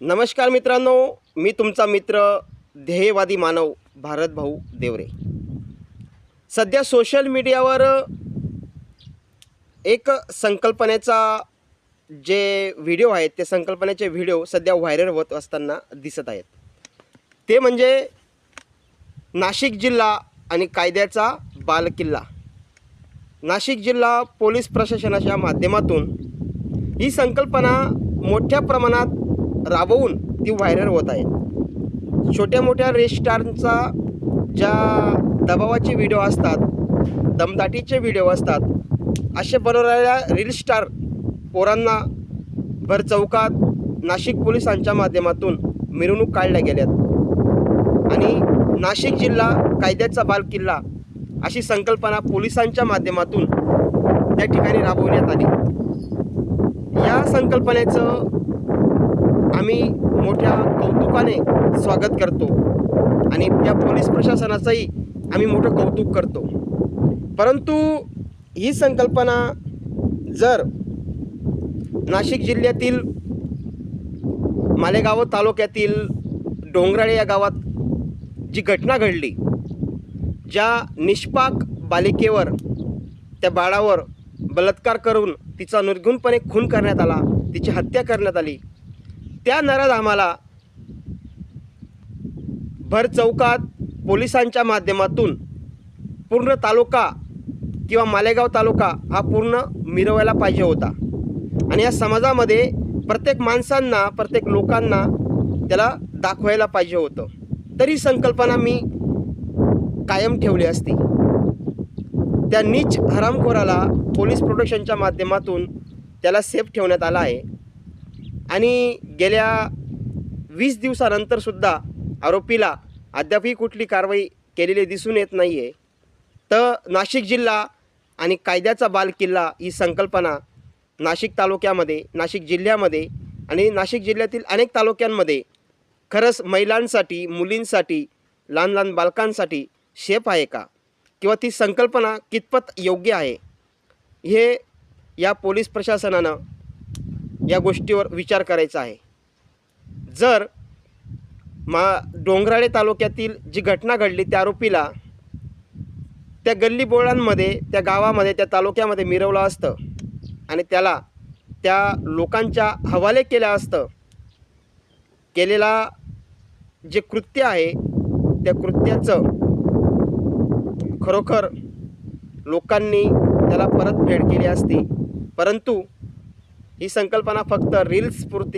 नमस्कार मित्रांनो मी तुमचा मित्र ध्येयवादी मानव भारत भाऊ देवरे. सध्या सोशल मीडियावर एक संकल्पनेचा जे व्हिडिओ आहेत ते संकल्पनेचे व्हिडिओ सध्या व्हायरल होत असताना दिसत आहेत. ते म्हणजे नाशिक जिल्हा आणि कायद्याचा बालकिल्ला. नाशिक जिल्हा पोलीस प्रशासनाच्या माध्यमातून ही संकल्पना मोठ्या प्रमाणात राबवून ती व्हायरल होत आहे. छोट्या मोठ्या रेस्टारांचा ज्या दबावाचे व्हिडिओ असतात दमदाटीचे व्हिडिओ असतात असे बनवणाऱ्या रील स्टार पोरांना भर चौकात नाशिक पोलिसांच्या माध्यमातून मिरवणूक काढल्या गेल्यात. आणि नाशिक जिल्हा कायद्याचा बालकिल्ला अशी संकल्पना पोलिसांच्या माध्यमातून त्या ठिकाणी राबवण्यात आली. या संकल्पनेचं आम्ही मोठ्या कौतुकाने स्वागत करतो. आणि या पोलीस प्रशासनाचंही आम्ही मोठं कौतुक करतो. परंतु ही संकल्पना जर नाशिक जिल्ह्यातील मालेगाव तालुक्यातील डोंगराळे या गावात जी घटना घडली ज्या निष्पाक बालिकेवर त्या बाळावर बलात्कार करून तिचा निर्गुणपणे खून करण्यात आला तिची हत्या करण्यात आली त्या नराधामाला भर चौकात पोलिसांच्या माध्यमातून पूर्ण तालुका किंवा मालेगाव तालुका हा पूर्ण मिरवायला पाहिजे होता. आणि या समाजामध्ये प्रत्येक माणसांना प्रत्येक लोकांना त्याला दाखवायला पाहिजे होतं. तरी संकल्पना मी कायम ठेवली असती. त्या नीच हरामखोराला पोलीस प्रोटेक्शनच्या माध्यमातून त्याला सेफ ठेवण्यात आला आहे. आणि गेल्या वीस दिवसानंतरसुद्धा आरोपीला अद्यापही कुठली कारवाई केलेली दिसून येत नाही आहे तर नाशिक जिल्हा आणि कायद्याचा बालकिल्ला ही संकल्पना नाशिक तालुक्यामध्ये नाशिक जिल्ह्यामध्ये आणि नाशिक जिल्ह्यातील अनेक तालुक्यांमध्ये खरंच महिलांसाठी मुलींसाठी लहान लहान बालकांसाठी शेप आहे का? किंवा ती संकल्पना कितपत योग्य आहे? हे या पोलीस प्रशासनानं या गोष्टीवर विचार करायचा आहे. जर मा डोंगराळे तालुक्यातील जी घटना घडली त्या आरोपीला त्या गल्ली बोळांमध्ये त्या गावामध्ये त्या तालुक्यामध्ये मिरवलं असतं आणि त्याला त्या लोकांच्या हवाले केलं असतं केलेला जे कृत्य आहे त्या कृत्याचं खरोखर लोकांनी त्याला परत फेड केली असती. परंतु ही संकल्पना फक्त रील्सपुरती